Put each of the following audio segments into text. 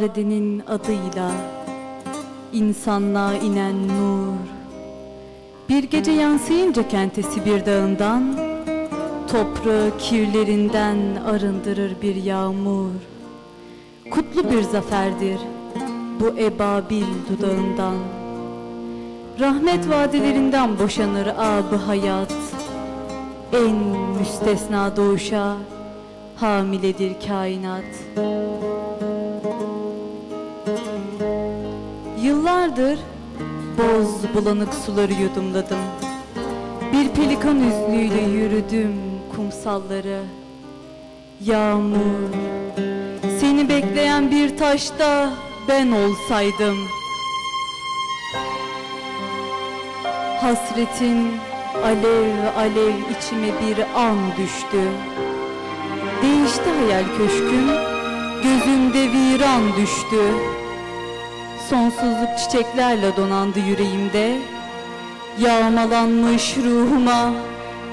edenin adıyla insanlığa inen nur. Bir gece yansıyınca kentesi bir dağından, toprağı kirlerinden arındırır bir yağmur. Kutlu bir zaferdir bu ebabil dudağından. Rahmet vadelerinden boşanır abı hayat. En müstesna doğuşa hamiledir kainat. Yıllardır boz bulanık suları yudumladım. Bir pelikan üzlüyle yürüdüm kumsalları. Yağmur, seni bekleyen bir taşta ben olsaydım. Hasretin alev alev içime bir an düştü. Değişti hayal köşküm, gözümde viran düştü. Sonsuzluk çiçeklerle donandı yüreğimde. Yağmalanmış ruhuma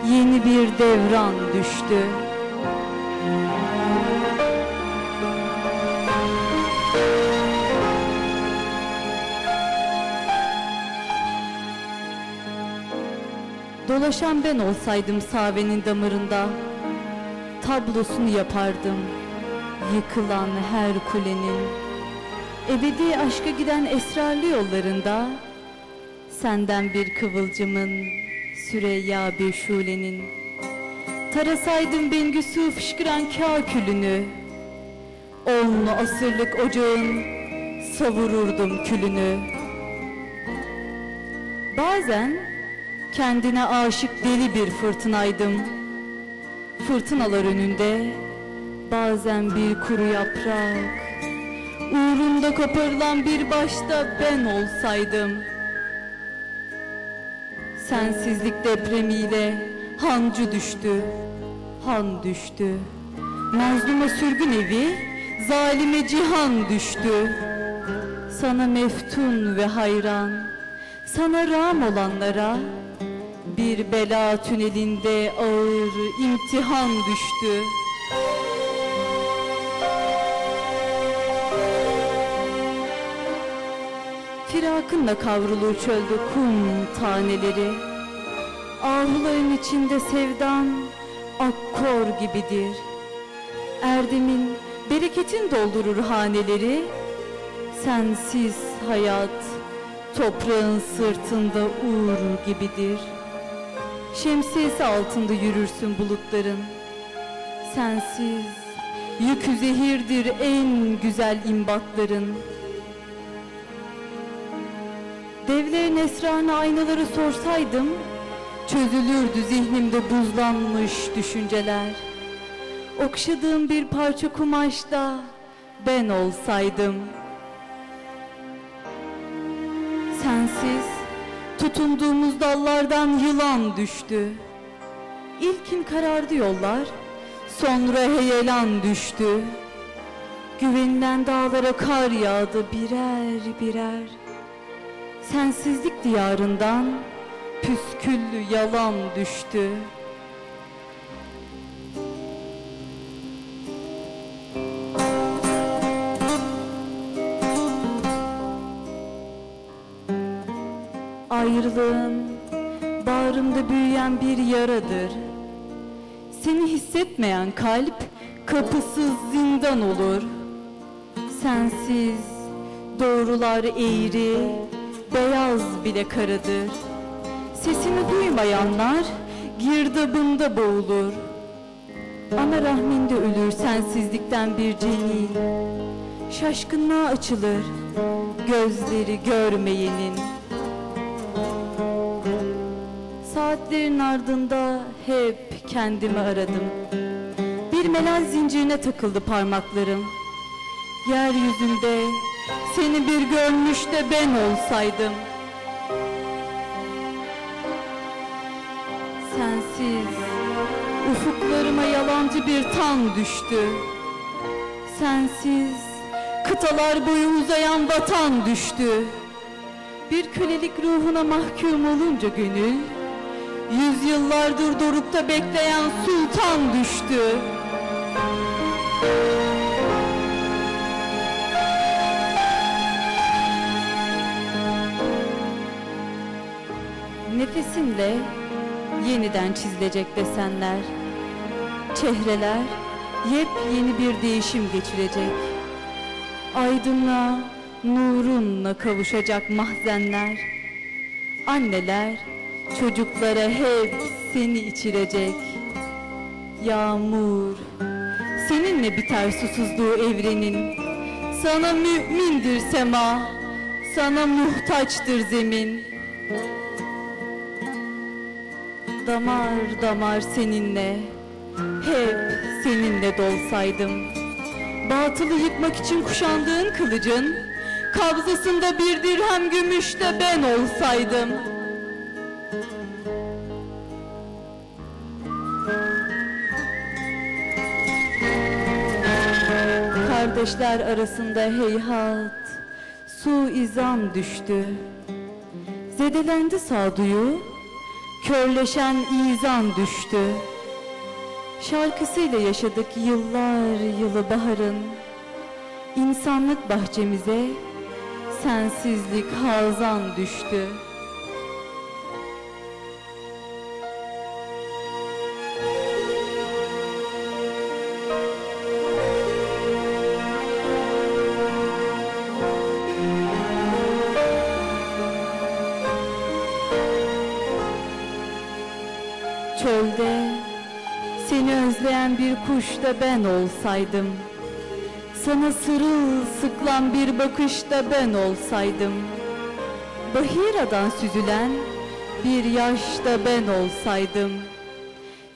yeni bir devran düştü. Dolaşan ben olsaydım savenin damarında Tablosunu yapardım yıkılan her kulenin Ebedi aşka giden esrarlı yollarında Senden bir kıvılcımın Süreyya bir şulenin Tarasaydım Bengüsü fışkıran kâ külünü Onlu asırlık ocağın Savururdum külünü Bazen Kendine aşık deli bir fırtınaydım. Fırtınalar önünde bazen bir kuru yaprak. Uğrunda koparılan bir başta ben olsaydım. Sensizlik depremiyle hancı düştü, han düştü. Mazluma sürgün evi, zalime cihan düştü. Sana meftun ve hayran, sana ram olanlara bir bela tünelinde ağır imtihan düştü. Firakınla kavrulur çölde kum taneleri. Arzuların içinde sevdan akkor gibidir. Erdemin, bereketin doldurur haneleri. Sensiz hayat toprağın sırtında uğur gibidir.'' Şemsiyesi altında yürürsün bulutların. Sensiz yükü zehirdir en güzel imbatların. Devlerin esrarına aynaları sorsaydım, çözülürdü zihnimde buzlanmış düşünceler. Okşadığım bir parça kumaşta ben olsaydım. Sensiz Tutunduğumuz dallardan yılan düştü. İlkin karardı yollar, sonra heyelan düştü. Güvenilen dağlara kar yağdı birer birer. Sensizlik diyarından püsküllü yalan düştü. Ayrılığın bağrımda büyüyen bir yaradır. Seni hissetmeyen kalp kapısız zindan olur. Sensiz doğrular eğri, beyaz bile karadır. Sesini duymayanlar girdabında boğulur. Ana rahminde ölür sensizlikten bir cenin. Şaşkınlığa açılır gözleri görmeyenin. Saatlerin ardında hep kendimi aradım. Bir melal zincirine takıldı parmaklarım. Yeryüzünde seni bir görmüş de ben olsaydım. Sensiz ufuklarıma yalancı bir tan düştü. Sensiz kıtalar boyu uzayan vatan düştü. Bir kölelik ruhuna mahkum olunca gönül Yüzyıllardır dorukta bekleyen sultan düştü. Nefesinle yeniden çizilecek desenler. Çehreler yepyeni bir değişim geçirecek. Aydınlığa, nurunla kavuşacak mahzenler. Anneler çocuklara hep seni içirecek. Yağmur, seninle biter susuzluğu evrenin. Sana mümindir sema, sana muhtaçtır zemin. Damar damar seninle, hep seninle dolsaydım. Batılı yıkmak için kuşandığın kılıcın, kabzasında bir dirhem gümüş de ben olsaydım. Kardeşler arasında heyhat, su izan düştü. Zedelendi sağduyu, körleşen izan düştü. Şarkısıyla yaşadık yıllar yılı baharın. İnsanlık bahçemize sensizlik hazan düştü. Çölde seni özleyen bir kuş da ben olsaydım. Sana sırılsıklam bir bakış da ben olsaydım. Bahiradan süzülen bir yaş da ben olsaydım.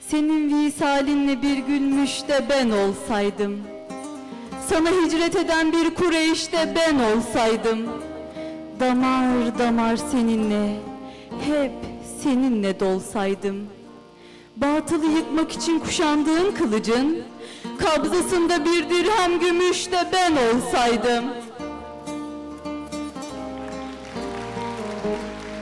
Senin visalinle bir gülmüş de ben olsaydım. Sana hicret eden bir Kureyş de ben olsaydım. Damar damar seninle, hep seninle dolsaydım. Batılı yıkmak için kuşandığın kılıcın, kabzasında bir dirhem gümüş de ben olsaydım.